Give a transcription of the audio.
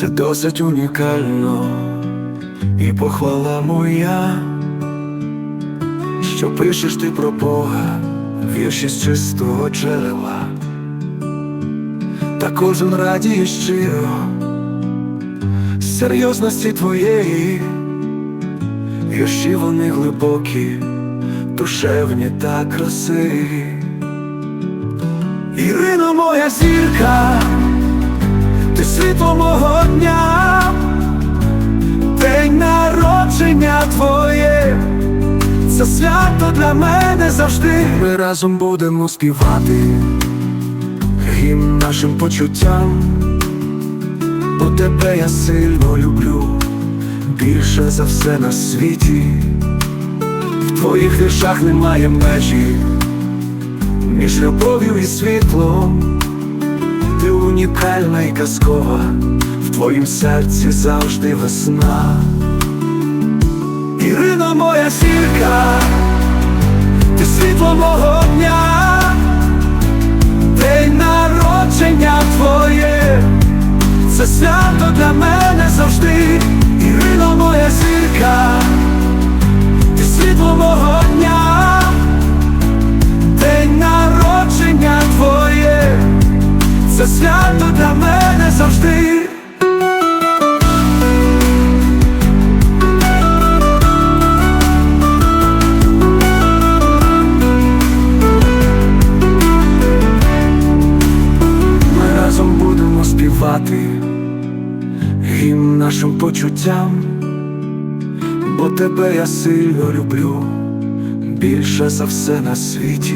Це досить унікально. І похвала моя, що пишеш ти про Бога, вірші з чистого джерела, та кожен радіє щиро серйозності твоєї, вірші вони глибокі, душевні та красиві. Ірино моя зірка, світло мого дня, день народження твоє, це свято для мене завжди. Ми разом будемо співати гімн нашим почуттям, бо тебе я сильно люблю, більше за все на світі, в твоїх віршах немає межі між любов'ю і світлом, унікальна і казкова, в твоїм серці завжди весна. Ірина моя зірка, ти світло мого свято для мене завжди. Ми разом будемо співати гімн нашим почуттям, бо тебе я сильно люблю більше за все на світі.